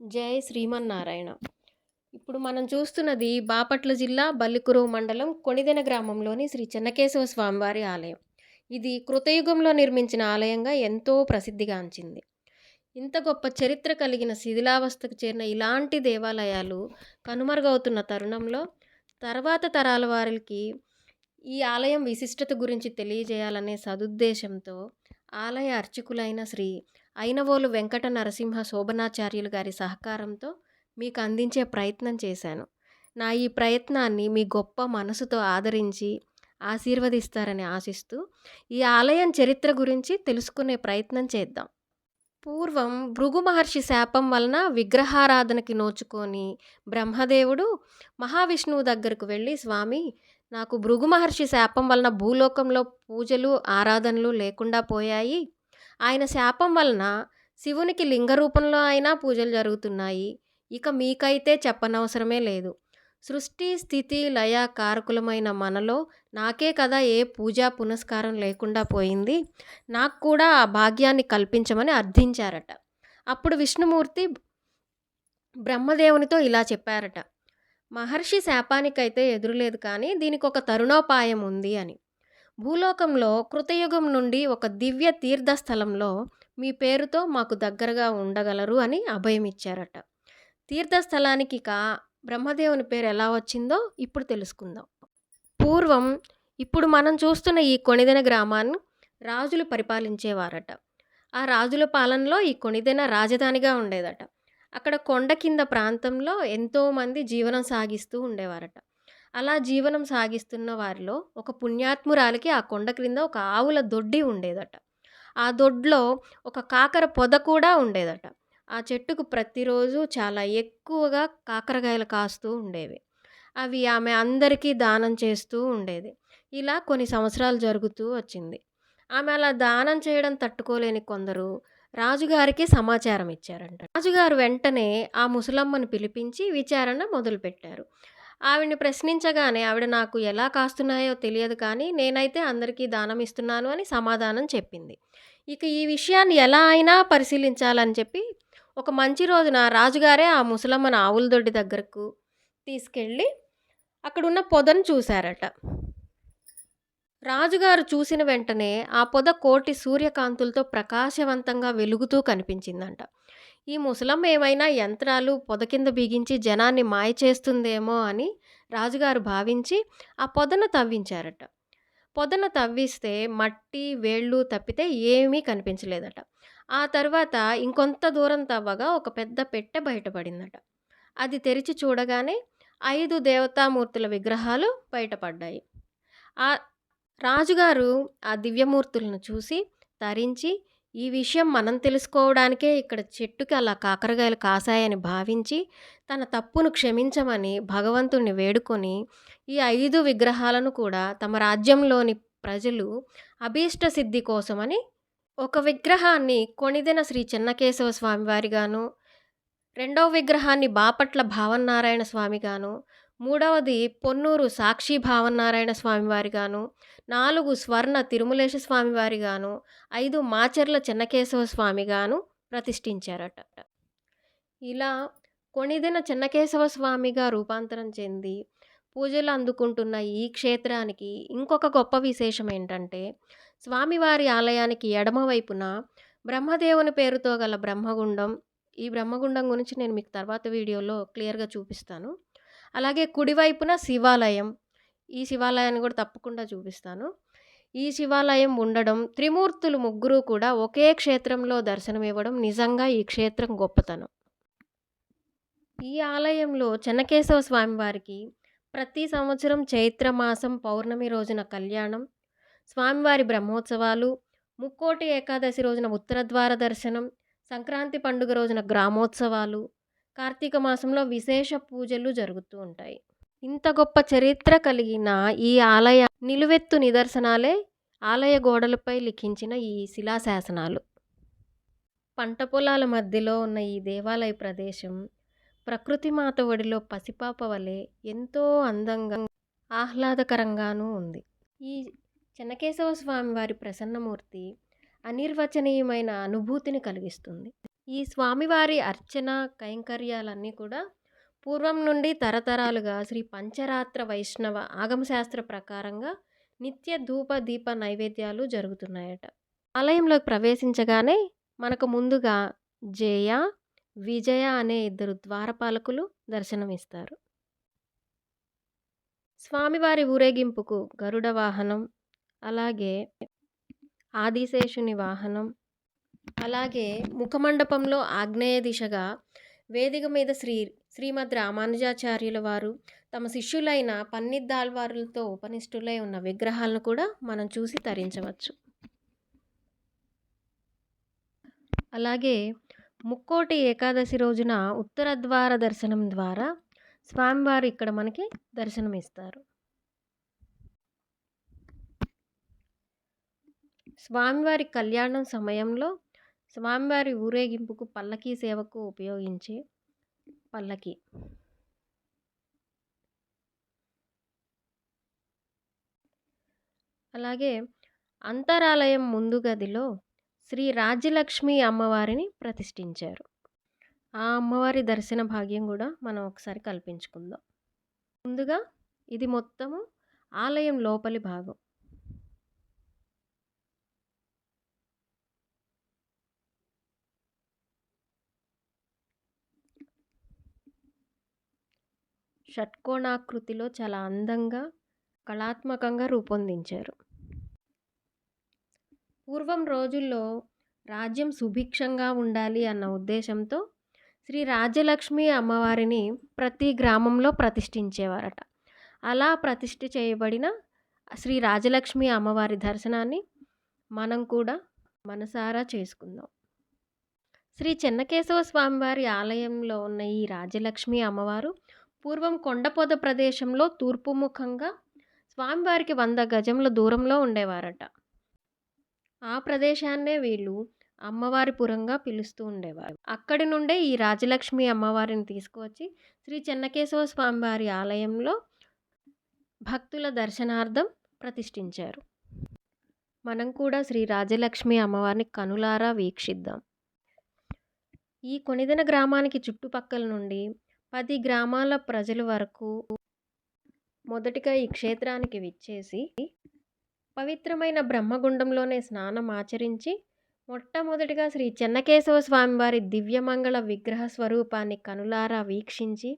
జై శ్రీమన్నారాయణ. ఇప్పుడు మనం చూస్తున్నది బాపట్ల జిల్లా బల్లికురువు మండలం కొణిదెన గ్రామంలోని శ్రీ చెన్నకేశవ స్వామివారి ఆలయం. ఇది కృతయుగంలో నిర్మించిన ఆలయంగా ఎంతో ప్రసిద్ధిగాంచింది ఇంత గొప్ప చరిత్ర కలిగిన శిథిలావస్థకు చేరిన ఇలాంటి దేవాలయాలు కనుమరుగవుతున్న తరుణంలో తర్వాత తరాల వారికి ఈ ఆలయం విశిష్టత గురించి తెలియజేయాలనే సదుద్దేశంతో ఆలయ అర్చకులైన శ్రీ అయినవోలు వెంకట నరసింహ శోభనాచార్యులు గారి సహకారంతో మీకు అందించే ప్రయత్నం చేశాను. నా ఈ ప్రయత్నాన్ని మీ గొప్ప మనసుతో ఆదరించి ఆశీర్వదిస్తారని ఆశిస్తూ ఈ ఆలయం చరిత్ర గురించి తెలుసుకునే ప్రయత్నం చేద్దాం. పూర్వం భృగు మహర్షి శాపం వలన విగ్రహారాధనకి నోచుకొని బ్రహ్మదేవుడు మహావిష్ణువు దగ్గరకు వెళ్ళి స్వామి నాకు భృగు మహర్షి శాపం వలన భూలోకంలో పూజలు ఆరాధనలు లేకుండా పోయాయి. ఆయన శాపం వలన శివునికి లింగ రూపంలో అయినా పూజలు జరుగుతున్నాయి. ఇక మీకైతే చెప్పనవసరమే లేదు. సృష్టి స్థితి లయ కారకులమైన మనలో నాకే కదా ఏ పూజా పునస్కారం లేకుండా పోయింది. నాకు కూడా ఆ భాగ్యాన్ని కల్పించమని అర్థించారట. అప్పుడు విష్ణుమూర్తి బ్రహ్మదేవునితో ఇలా చెప్పారట. మహర్షి శాపానికైతే ఎదురులేదు కానీ దీనికి ఒక తరుణోపాయం ఉంది అని. భూలోకంలో కృతయుగం నుండి ఒక దివ్య తీర్థస్థలంలో మీ పేరుతో మాకు దగ్గరగా ఉండగలరు అని అభయం ఇచ్చారట. తీర్థస్థలానికి కా బ్రహ్మదేవుని పేరు ఎలా వచ్చిందో ఇప్పుడు తెలుసుకుందాం. పూర్వం ఇప్పుడు మనం చూస్తున్న ఈ కొనిదెన గ్రామాన్ని రాజులు పరిపాలించేవారట. ఆ రాజుల పాలనలో ఈ కొనిదెన రాజధానిగా ఉండేదట. అక్కడ కొండ కింద ప్రాంతంలో ఎంతోమంది జీవనం సాగిస్తూ ఉండేవారట. అలా జీవనం సాగిస్తున్న వారిలో ఒక పుణ్యాత్మురాలికి ఆ కొండ క్రింద ఒక ఆవుల దొడ్డి ఉండేదట. ఆ దొడ్లో ఒక కాకర పొద కూడా ఉండేదట. ఆ చెట్టుకు ప్రతిరోజు చాలా ఎక్కువగా కాకరకాయలు కాస్తూ ఉండేవి. అవి ఆమె అందరికీ దానం చేస్తూ ఉండేది. ఇలా కొన్ని సంవత్సరాలు జరుగుతూ వచ్చింది. ఆమె అలా దానం చేయడం తట్టుకోలేని కొందరు రాజుగారికి సమాచారం ఇచ్చారంట రాజుగారు వెంటనే ఆ ముసలమ్మను పిలిపించి విచారణ మొదలుపెట్టారు. ఆవిడని ప్రశ్నించగానే ఆవిడ నాకు ఎలా కాస్తున్నాయో తెలియదు కానీ నేనైతే అందరికీ దానం ఇస్తున్నాను అని సమాధానం చెప్పింది. ఇక ఈ విషయాన్ని ఎలా అయినా పరిశీలించాలని చెప్పి ఒక మంచి రోజున రాజుగారే ఆ ముసలమ్మన ఆవుల దొడ్డి దగ్గరకు తీసుకెళ్ళి అక్కడున్న పొదను చూశారట. రాజుగారు చూసిన వెంటనే ఆ పొద కోటి సూర్యకాంతులతో ప్రకాశవంతంగా వెలుగుతూ కనిపించిందంట. ఈ ముసలమ్మ ఏమైనా యంత్రాలు పొద కింద బిగించి జనాన్ని మాయ చేస్తుందేమో అని రాజుగారు భావించి ఆ పొదను తవ్వించారట. పొదను తవ్విస్తే మట్టి వేళ్ళు తప్పితే ఏమీ కనిపించలేదట. ఆ తర్వాత ఇంకొంత దూరం తవ్వగా ఒక పెద్ద పెట్టె బయటపడిందట. అది తెరిచి చూడగానే ఐదు దేవతామూర్తుల విగ్రహాలు బయటపడ్డాయి. ఆ రాజుగారు ఆ దివ్యమూర్తులను చూసి తరించి ఈ విషయం మనం తెలుసుకోవడానికే ఇక్కడ చెట్టుకి అలా కాకరకాయలు కాసాయని భావించి తన తప్పును క్షమించమని భగవంతుణ్ణి వేడుకొని ఈ ఐదు విగ్రహాలను కూడా తమ రాజ్యంలోని ప్రజలు అభీష్ట సిద్ధి కోసమని ఒక విగ్రహాన్ని కొణిదెన శ్రీ చెన్నకేశవ స్వామివారిగాను రెండవ విగ్రహాన్ని బాపట్ల భావన్నారాయణ స్వామిగాను మూడవది పొన్నూరు సాక్షి భావనారాయణ స్వామివారిగాను నాలుగు స్వర్ణ తిరుమలేశ స్వామివారిగాను ఐదు మాచర్ల చెన్నకేశవ స్వామిగాను ప్రతిష్ఠించారట. ఇలా కొనిదిన చెన్నకేశవ స్వామిగా రూపాంతరం చెంది పూజలు అందుకుంటున్న ఈ క్షేత్రానికి ఇంకొక గొప్ప విశేషం ఏంటంటే స్వామివారి ఆలయానికి ఎడమవైపున బ్రహ్మదేవుని పేరుతో గల బ్రహ్మగుండం ఈ బ్రహ్మగుండం గురించి నేను మీకు తర్వాత వీడియోలో క్లియర్గా చూపిస్తాను. అలాగే కుడివైపున శివాలయం. ఈ శివాలయాన్ని కూడా తప్పకుండా చూపిస్తాను. ఈ శివాలయం ఉండడం త్రిమూర్తులు ముగ్గురు కూడా ఒకే క్షేత్రంలో దర్శనం ఇవ్వడం నిజంగా ఈ క్షేత్రం గొప్పతనం. ఈ ఆలయంలో చెన్నకేశవ స్వామివారికి ప్రతి సంవత్సరం చైత్రమాసం పౌర్ణమి రోజున కళ్యాణం స్వామివారి బ్రహ్మోత్సవాలు ముక్కోటి ఏకాదశి రోజున ఉత్తరద్వార దర్శనం సంక్రాంతి పండుగ రోజున గ్రామోత్సవాలు కార్తీక మాసంలో విశేష పూజలు జరుగుతూ ఉంటాయి. ఇంత గొప్ప చరిత్ర కలిగిన ఈ ఆలయ నిలువెత్తు నిదర్శనాలే ఆలయ గోడలపై లిఖించిన ఈ శిలాశాసనాలు. పంట పొలాల మధ్యలో ఉన్న ఈ దేవాలయ ప్రదేశం ప్రకృతి మాత ఒడిలో పసిపాప వలె ఎంతో అందంగా ఆహ్లాదకరంగానూ ఉంది. ఈ చెన్నకేశవ స్వామి వారి ప్రసన్నమూర్తి అనిర్వచనీయమైన అనుభూతిని కలిగిస్తుంది. ఈ స్వామివారి అర్చన కైంకర్యాలన్నీ కూడా పూర్వం నుండి తరతరాలుగా శ్రీ పంచరాత్ర వైష్ణవ ఆగమశాస్త్ర ప్రకారంగా నిత్య ధూప దీప నైవేద్యాలు జరుగుతున్నాయట. ఆలయంలోకి ప్రవేశించగానే మనకు ముందుగా జయ విజయ అనే ఇద్దరు ద్వారపాలకులు దర్శనమిస్తారు. స్వామివారి ఊరేగింపుకు గరుడ వాహనం అలాగే ఆదిశేషుని వాహనం అలాగే ముఖమండపంలో ఆగ్నేయ దిశగా వేదిక మీద శ్రీ శ్రీమద్ రామానుజాచార్యుల వారు తమ శిష్యులైన పన్నిద్దాల్వారులతో ఉపనిష్ఠులై ఉన్న విగ్రహాలను కూడా మనం చూసి తరించవచ్చు. అలాగే ముక్కోటి ఏకాదశి రోజున ఉత్తర ద్వార దర్శనం ద్వారా స్వామివారు ఇక్కడ మనకి దర్శనమిస్తారు. స్వామివారి కళ్యాణం సమయంలో స్వామివారి ఊరేగింపుకు పల్లకీ సేవకు ఉపయోగించే పల్లకి. అలాగే అంతరాలయం ముందు గదిలో శ్రీ రాజ్యలక్ష్మి అమ్మవారిని ప్రతిష్ఠించారు. ఆ అమ్మవారి దర్శన భాగ్యం కూడా మనం ఒకసారి కల్పించుకుందాం. ముందుగా ఇది మొత్తము ఆలయం లోపలి భాగం. షట్కోణాకృతిలో చాలా అందంగా కళాత్మకంగా రూపొందించారు. పూర్వం రోజుల్లో రాజ్యం సుభిక్షంగా ఉండాలి అన్న ఉద్దేశంతో శ్రీ రాజ్యలక్ష్మి అమ్మవారిని ప్రతి గ్రామంలో ప్రతిష్ఠించేవారట. అలా ప్రతిష్ఠ చేయబడిన శ్రీ రాజలక్ష్మి అమ్మవారి దర్శనాన్ని మనం కూడా మనసారా చేసుకుందాం. శ్రీ చెన్నకేశవ స్వామివారి ఆలయంలో ఉన్న ఈ రాజలక్ష్మి అమ్మవారు పూర్వం కొండపొద ప్రదేశంలో తూర్పు ముఖంగా స్వామివారికి వంద గజముల దూరంలో ఉండేవారట. ఆ ప్రదేశాన్నే వీళ్ళు అమ్మవారి పురంగా పిలుస్తూ ఉండేవారు. అక్కడి నుండే ఈ రాజలక్ష్మి అమ్మవారిని తీసుకువచ్చి శ్రీ చెన్నకేశవ స్వామివారి ఆలయంలో భక్తుల దర్శనార్థం ప్రతిష్ఠించారు. మనం కూడా శ్రీ రాజలక్ష్మి అమ్మవారిని కనులారా వీక్షిద్దాం. ఈ కొనిదెన గ్రామానికి చుట్టుపక్కల నుండి పది గ్రామాల ప్రజల వరకు మొదటిగా ఈ క్షేత్రానికి విచ్చేసి పవిత్రమైన బ్రహ్మగుండంలోనే స్నానం ఆచరించి మొట్టమొదటిగా శ్రీ చెన్నకేశవ స్వామివారి దివ్యమంగళ విగ్రహ స్వరూపాన్ని కనులారా వీక్షించి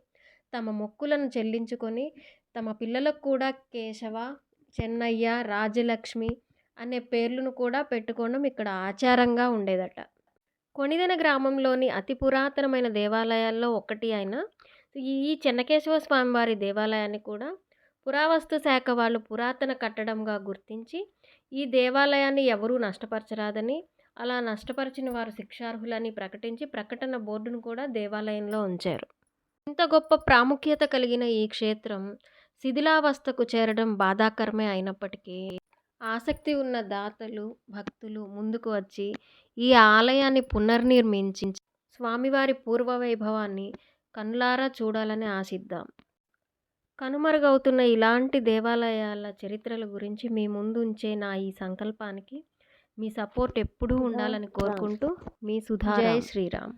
తమ మొక్కులను చెల్లించుకొని తమ పిల్లలకు కూడా కేశవ చెన్నయ్య రాజలక్ష్మి అనే పేర్లను కూడా పెట్టుకోవడం ఇక్కడ ఆచారంగా ఉండేదట. కొణిదెన గ్రామంలోని అతి పురాతనమైన దేవాలయాల్లో ఒకటి అయిన ఈ చెన్నకేశవ స్వామివారి దేవాలయాన్ని కూడా పురావస్తు శాఖ వాళ్ళు పురాతన కట్టడంగా గుర్తించి ఈ దేవాలయాన్ని ఎవరూ నష్టపరచరాదని అలా నష్టపరిచిన వారు శిక్షార్హులని ప్రకటించి ప్రకటన బోర్డును కూడా దేవాలయంలో ఉంచారు. ఇంత గొప్ప ప్రాముఖ్యత కలిగిన ఈ క్షేత్రం శిథిలావస్థకు చేరడం బాధాకరమే అయినప్పటికీ ఆసక్తి ఉన్న దాతలు భక్తులు ముందుకు వచ్చి ఈ ఆలయాన్ని పునర్నిర్మించి స్వామివారి పూర్వ వైభవాన్ని కనులారా చూడాలని ఆశిద్దాం. కనుమరుగవుతున్న ఇలాంటి దేవాలయాల చరిత్రల గురించి మీ ముందు ఉంచే నా ఈ సంకల్పానికి మీ సపోర్ట్ ఎప్పుడూ ఉండాలని కోరుకుంటూ మీ సుధా జై శ్రీరామ్.